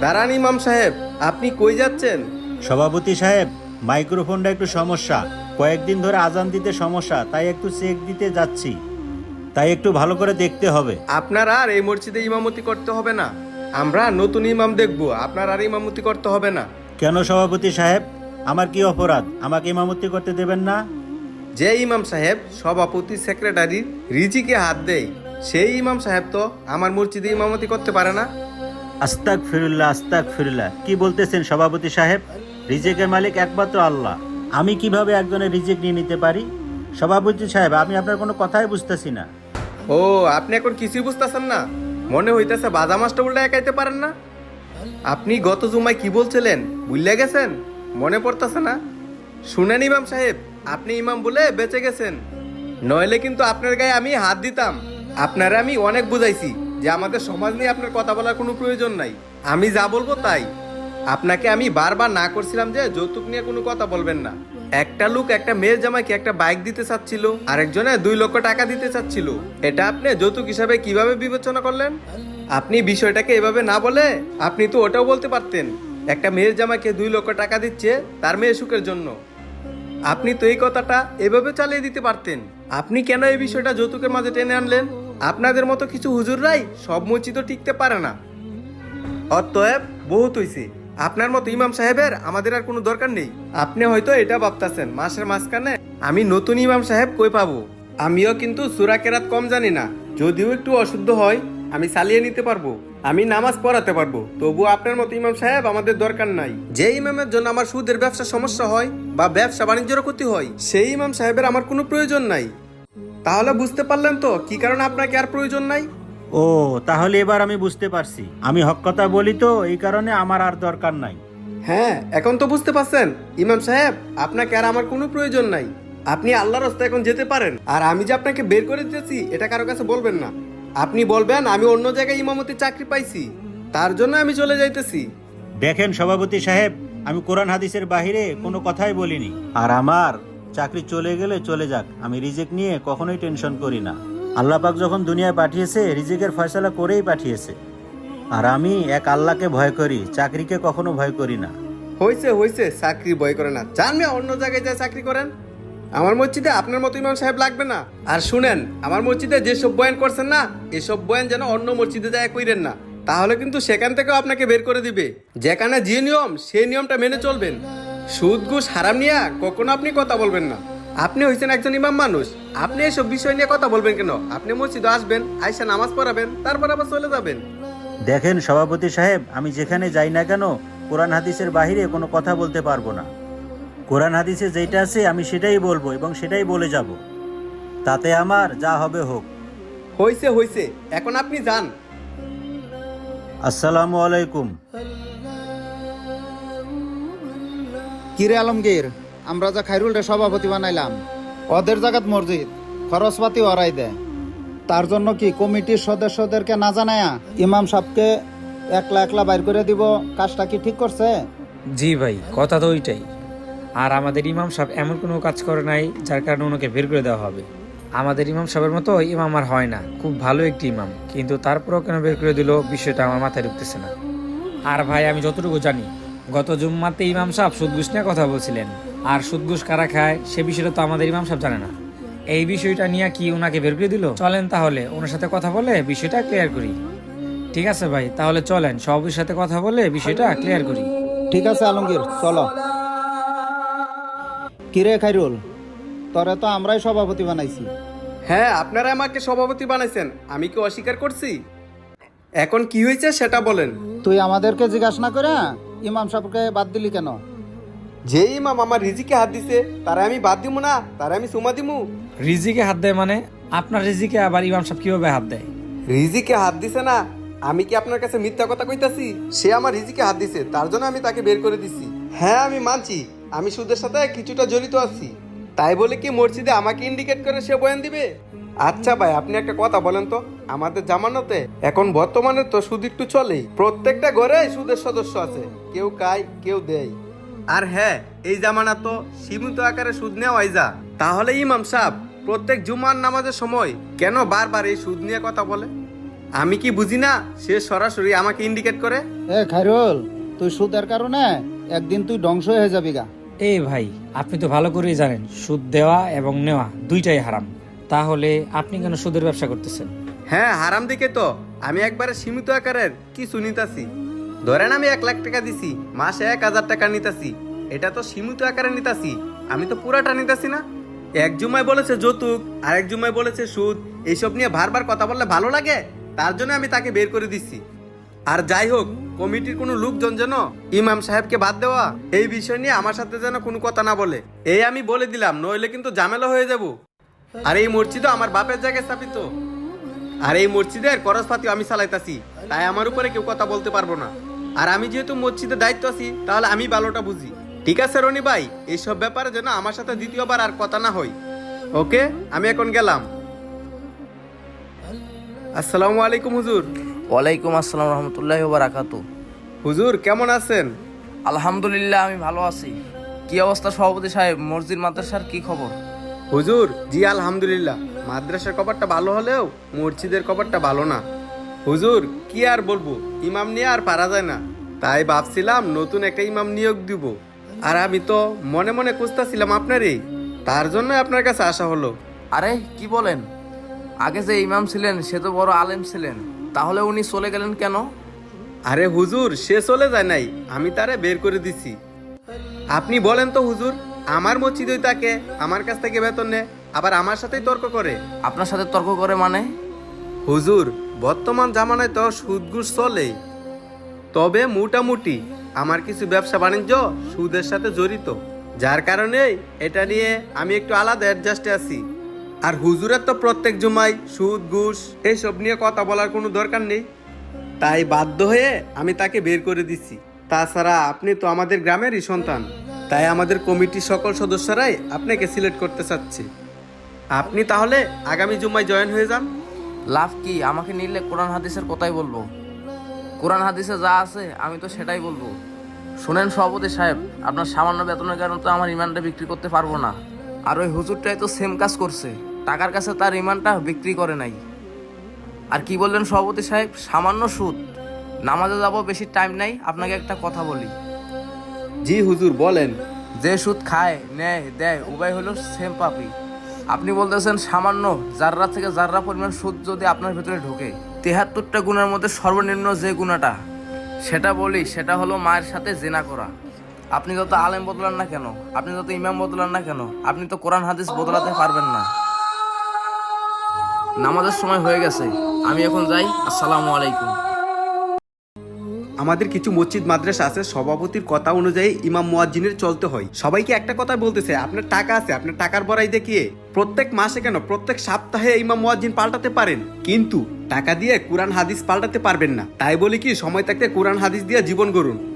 দাঁড়ান ইমাম সাহেব আপনি কই যাচ্ছেন? সভাপতি সাহেব মাইক্রোফোনটা একটু সমস্যা। কয়েকদিন ধরে আজান দিতে সমস্যা তাই একটু চেক দিতে যাচ্ছি। তাই একটু ভালো করে দেখতে হবে। আপনার আর এই মসজিদে ইমামতি করতে হবে না। আমরা নতুন ইমাম দেখব আপনার আর ইমামতি করতে হবে না। কেন সভাপতি সাহেব? আমার কি অপরাধ? আমাকে ইমামতি করতে দেবেন না? যে ইমাম সাহেব সভাপতি সেক্রেটারি রিজিকে হাত দেয় সেই ইমাম সাহেব তো আমার মসজিদে ইমামতি করতে পারে না। আস্তাক ফিরুল্লাহ আস্তাক ফিরুল্লাহ কি বলতেছেন সভাপতি সাহেব? রিজেকের মালিক একমাত্র আল্লাহ। আমি কীভাবে একজনের রিজেক নিয়ে নিতে পারি? সভাপতি সাহেব, আমি আপনার কোনো কথাই বুঝতেছি না। ও, আপনি এখন কিছুই বুঝতেছেন না। মনে হইতেছে বাজা মাছটা উল্টা একাইতে পারেন না। আপনি গত জুমায় কি বলছিলেন? ভুলে গেছেন? মনে পড়তেছে না? শুনেন ইমাম সাহেব, আপনি ইমাম বলে বেঁচে গেছেন। নইলে কিন্তু আপনার গায়ে আমি হাত দিতাম। আপনারা আমি অনেক বুঝাইছি। যে আমাদের সমাজ নিয়ে আপনার কথা বলার কোনো প্রয়োজন নাই। আমি যা বলব তাই। আপনাকে আমি বারবার না করছিলাম যে যৌতুক নিয়ে কোনো কথা বলবেন না। একটা লোক, একটা মেয়ের জামাইকে একটা বাইক দিতে চাচ্ছিল, আরেকজনে দুই লক্ষ টাকা দিতে চাচ্ছিল। এটা আপনি যৌতুক হিসাবে কীভাবে বিবেচনা করলেন? আপনি বিষয়টাকে এভাবে না বলে আপনি তো ওটাও বলতে পারতেন। একটা মেয়ের জামাইকে দুই লক্ষ টাকা দিচ্ছে তার মেয়ে সুখের জন্য। আপনি তো এই কথাটা এভাবে চালিয়ে দিতে পারতেন। আপনি কেন এই বিষয়টা যৌতুকের মাঝে টেনে আনলেন? আপনাদের মতো কিছু হুজুররাই সব মসজিদ টিকতে পারে না। অতএব বহুত হইছে। আপনার মতো ইমাম সাহেবের আমাদের আর কোনো দরকার নেই। আপনি হয়তো এটা ভাবতাছেন, মাসের মাঝখানে আমি নতুন ইমাম সাহেব কই পাবো? আমিও কিন্তু সুরা কেরাত কম জানি না, যদিও একটু অশুদ্ধ হয়, আমি চালিয়ে নিতে পারব, আমি নামাজ পড়াতে পারব তবু আপনার মতো ইমাম সাহেব আমাদের দরকার নাই। যে ইমামের জন্য আমার সুদের ব্যবসা সমস্যা হয় বা ব্যবসা বাণিজ্যের ক্ষতি হয়, সেই ইমাম সাহেবের আমার কোনো প্রয়োজন নাই। তাহলে বুঝতে পারলেন তো কি কারণে আপনাকে আর প্রয়োজন নাই? ও তাহলে এবার আমি বুঝতে পারছি। আমি হক কথা বলি তো এই কারণে আমার আর দরকার নাই। হ্যাঁ এখন তো বুঝতে পারছেন। ইমাম সাহেব আপনাকে আর আমার কোনো প্রয়োজন নাই। আপনি আল্লাহর রাস্তায় এখন যেতে পারেন। আর আমি যে আপনাকে বের করে দিতেছি এটা কারও কাছে বলবেন না। আপনি বলবেন আমি অন্য জায়গায় ইমামতির চাকরি পাইছি। তার জন্য আমি চলে যাইতেছি। দেখেন সভাপতি সাহেব আমি কোরআন হাদিসের বাহিরে কোনো কথাই বলিনি। আর আমার চাকরি চলে গেলে চলে যাক। আমি রিজেক নিয়ে কখনোই টেনশন করি না। আল্লাহ পাক যখন দুনিয়ায় পাঠিয়েছে, রিজেকের ফয়সালা করেই পাঠিয়েছে। আর আমি এক আল্লাহকে ভয় করি, চাকরিকে কখনো ভয় করি না। হয়েছে হয়েছে চাকরি ভয় করে না। মিয়া অন্য জায়গায় যা চাকরি করেন? আমার মসজিদে আপনার মতো ইমাম সাহেব লাগবে না। আর শুনেন, আমার মসজিদে যেসব বয়ান করছেন না, এসব বয়ান যেন অন্য মসজিদে যায় কইরেন না। তাহলে কিন্তু সেখান থেকেও আপনাকে বের করে দিবে। যেখানে যে নিয়ম, সেই নিয়মটা মেনে চলবেন। সুদ ঘুষ হারাম নিয়ে কখনো আপনি কথা বলবেন না। আপনি হয়েছেন একজন ইমাম মানুষ। আপনি এসব বিষয় নিয়ে কথা বলবেন কেন? আপনি মসজিদে আসবেন আইসা নামাজ পড়াবেন তারপর আবার চলে যাবেন। দেখেন সভাপতি সাহেব আমি যেখানে যাই না কেন কোরআন হাদিসের বাহিরে কোনো কথা বলতে পারব না। কোরআন হাদিসে যেটা আছে আমি সেটাই বলব এবং সেটাই বলে যাব। তাতে আমার যা হবে হোক। হয়েছে হয়েছে এখন আপনি যান। আসসালামু আলাইকুম। কিরে আলমগীর, আমরা যা খাইরুলরে সভাপতি বানাইলাম, ওদের জাগাত মসজিদ, খরচপাতি ওরাই দেয় তার জন্য কি কমিটির সদস্যদেরকে না জানায়া ইমাম সাহেবকে একলা একলা বাইর করে দিব? কাজটা কি ঠিক করছে? জি ভাই, কথা তো ওইটাই। আর আমাদের ইমাম সাহেব এমন কোনো কাজ করে নাই যার কারণে ওনাকে বের করে দেওয়া হবে। আমাদের ইমাম সাহেবের মতো ইমাম আর হয় না, খুব ভালো একটি ইমাম। কিন্তু তারপরেও কেন বের করে দিল, বিষয়টা আমার মাথায় ঢুকতেছে না। আর ভাই, আমি যতটুকু জানি গত জুম্মাতে ইমাম সাহেব সুদঘুষ নিয়ে কথা বলছিলেন। আর সুদঘুষ কারা খায় সে বিষয়টা তো আমাদের ইমাম সাহেব জানে না। এই বিষয়টা নিয়ে কি ওনাকে বের করে দিল? চলেন তাহলে ওনার সাথে কথা বলে বিষয়টা ক্লিয়ার করি। ঠিক আছে ভাই তাহলে চলেন সবের সাথে কথা বলে বিষয়টা ক্লিয়ার করি। ঠিক আছে আলমগীর চলো। কিরে খাইরুল তোরে তো আমরাই সভাপতি বানাইছি। হ্যাঁ আপনারা আমাকে সভাপতি বানাইছেন আমি কি অস্বীকার করছি? এখন কি হয়েছে সেটা বলেন। তুই আমাদেরকে জিজ্ঞাসা না করে ইমাম সাহেবকে বাদ দিলি কেন? যে ইমাম আমার রিজিকে হাত দিছে তারা আমি বাদ দিমু না তারা আমি সুমা দিমু। রিজিকে হাত দেয় মানে? আপনার রিজিকে আবার ইমাম সাহেব কীভাবে হাত দেয়? রিজিকে হাত দিছে না আমি কি আপনার কাছে মিথ্যা কথা কইতাছি? সে আমার রিজিকে হাত দিছে তার জন্য আমি তাকে বের করে দিছি। হ্যাঁ আমি মানছি আমি সুদের সাথে কিছুটা জড়িত আছি। তাই বলে কি মসজিদে আমাকে ইন্ডিকেট করে সে বয়ান দিবে? আচ্ছা ভাই আপনি একটা কথা বলেন তো। আমাদের জামানতে এখন বর্তমানে তো সুদ একটু চলেই। প্রত্যেকটা ঘরে সুদের সদস্য আছে। কেউ খায় কেউ দেয়। আর হ্যাঁ এই জামানা তো সীমিত আকারে সুদ নেওয়াই যা। তাহলে ইমাম সাহেব প্রত্যেক জুমার নামাজের সময় কেন বারবার এই সুদ নিয়ে কথা বলে? আমি কি বুঝি না সে সরাসরি আমাকে ইন্ডিকেট করে? এ খাইরুল তুই সুদের কারণে একদিন তুই ধ্বংস হয়ে যাবি গা। এই ভাই আপনি তো ভালো করেই জানেন সুদ দেওয়া এবং নেওয়া দুইটাই হারাম। তাহলে আপনি কেন সুদের ব্যবসা করতেছেন? হ্যাঁ হারাম দিকে তো আমি একবারে সীমিত আকারের কিছু নিতাছি। ধরেন আমি এক লাখ টাকা দিছি, মাসে এক হাজার টাকা নিতাছি। এটা তো সীমিত আকারে নিতাছি, আমি তো পুরাটা নিতাছি না। এক জুমায় বলেছে যৌতুক আর এক জুমায় বলেছে সুদ, এইসব নিয়ে বারবার কথা বললে ভালো লাগে? তার জন্য আমি তাকে বের করে দিচ্ছি আর যাই হোক, কমিটির কোনো লোকজন যেন ইমাম সাহেবকে বাদ দেওয়া, এই বিষয় নিয়ে আমার সাথে যেন কোনো কথা না বলে। এই আমি বলে দিলাম, নইলে কিন্তু ঝামেলা হয়ে যাব। আর এই মসজিদও আমার বাপের জায়গায় স্থাপিত। আর এই মসজিদের খরচপাতি আমি চালাইতাছি, তাই আমার উপরে কেউ কথা বলতে পারব না। আর আমি যেহেতু মসজিদের দায়িত্ব আছি তাহলে আমি ভালোটা বুঝি। ঠিক আছে রনি ভাই? এইসব ব্যাপারে যেন আমার সাথে দ্বিতীয়বার আর কথা না হয়। ওকে? আমি এখন গেলাম। আসসালামু আলাইকুম হুজুর। ওয়ালাইকুম আসসালাম রহমতুল্লাহ বারাকাতু হুজুর কেমন আছেন? আলহামদুলিল্লাহ আমি ভালো আছি। কি অবস্থা সভাপতি সাহেব? মসজিদ মাদ্রাসার কি খবর? হুজুর জি আলহামদুলিল্লাহ। মাদ্রাসার কপারটা ভালো হলেও মসজিদের কপারটা ভালো না। হুজুর কি আর বলব? ইমাম নিয়ে আর পারা যায় না। তাই ভাবছিলাম নতুন একটা ইমাম নিয়োগ দিব। আর আমি তো মনে মনে খুঁজতেছিলাম আপনারই। তার জন্য আপনার কাছে আসা হলো। আরে কি বলেন? আগে যে ইমাম ছিলেন সে তো বড় আলেম ছিলেন। তাহলে উনি চলে গেলেন কেন? আরে হুজুর সে চলে যায় নাই। আমি তারে বের করে দিছি। আপনি বলেন তো হুজুর আমার মসজিদই তাকে আমার কাছ থেকে বেতন নেয় আবার আমার সাথেই তর্ক করে। আপনার সাথে তর্ক করে মানে? হুজুর, বর্তমান জামানায় তো সুদ চলে তবে মোটামুটি আমার কিছু ব্যবসা বাণিজ্য সুদের সাথে জড়িত। যার কারণে এটা নিয়ে আমি একটু আলাদা অ্যাডজাস্টে আছি। আর হুজুরের তো প্রত্যেক জুমাই সুদ, ঘুষ এইসব নিয়ে কথা বলার কোনো দরকার নেই। তাই বাধ্য হয়ে আমি তাকে বের করে দিছি। তাছাড়া আপনি তো আমাদের গ্রামেরই সন্তান। তাই আমাদের কমিটির সকল সদস্যরাই আপনাকে সিলেক্ট করতে চাচ্ছে। আপনি তাহলে আগামী জুমায় জয়েন হয়ে যান। লাভ কি? আমাকে নিলে কোরআন হাদিসের কথাই বলব। কোরআন হাদিসে যা আছে আমি তো সেটাই বলব। শোনেন সভাপতি সাহেব আপনার সামান্য বেতনের কারণে তো আমার ইমানটা বিক্রি করতে পারব না। আর ওই হুজুরটাই তো সেম কাজ করছে। টাকার কাছে তার ইমানটা বিক্রি করে নাই। আর কি বললেন সভাপতি সাহেব? সামান্য সুদ। নামাজে যাব বেশি টাইম নাই আপনাকে একটা কথা বলি। জি হুজুর বলেন। যে সুদ খায় নেয় দেয় উভয় হলো সেম পাপি আপনি বলতেছেন সামান্য জাররা থেকে জাররা পরিমাণ সুদ যদি আপনার ভেতরে ঢোকে, তেহাত্তরটা গুণের মধ্যে সর্বনিম্ন যে গুণাটা, সেটা বলি, সেটা হলো মায়ের সাথে জেনা করা। আপনি যত আলেম বদলান না কেন, আপনি যত ইমাম বদলান না কেন, আপনি তো কোরআন, হাদিস বদলাতে পারবেন না। নামাজের সময় হয়ে গেছে, আমি এখন যাই, আসসালামু আলাইকুম। আমাদের কিছু মসজিদ, মাদ্রাসা আছে, সভাপতির কথা অনুযায়ী ইমাম মুয়াজ্জিনের চলতে হয়। সবাইকে একটা কথা বলতেছে, আপনার টাকা আছে, আপনার টাকার বড়াই দেখিয়ে। প্রত্যেক মাসে কেন? প্রত্যেক সপ্তাহে ইমাম মুয়াজ্জিন পাল্টাতে পারেন। কিন্তু টাকা দিয়ে কোরআন, হাদিস পাল্টাতে পারবেন না। তাই বলি কি, সময় থাকতে কোরআন, হাদিস দিয়ে জীবন গড়ুন।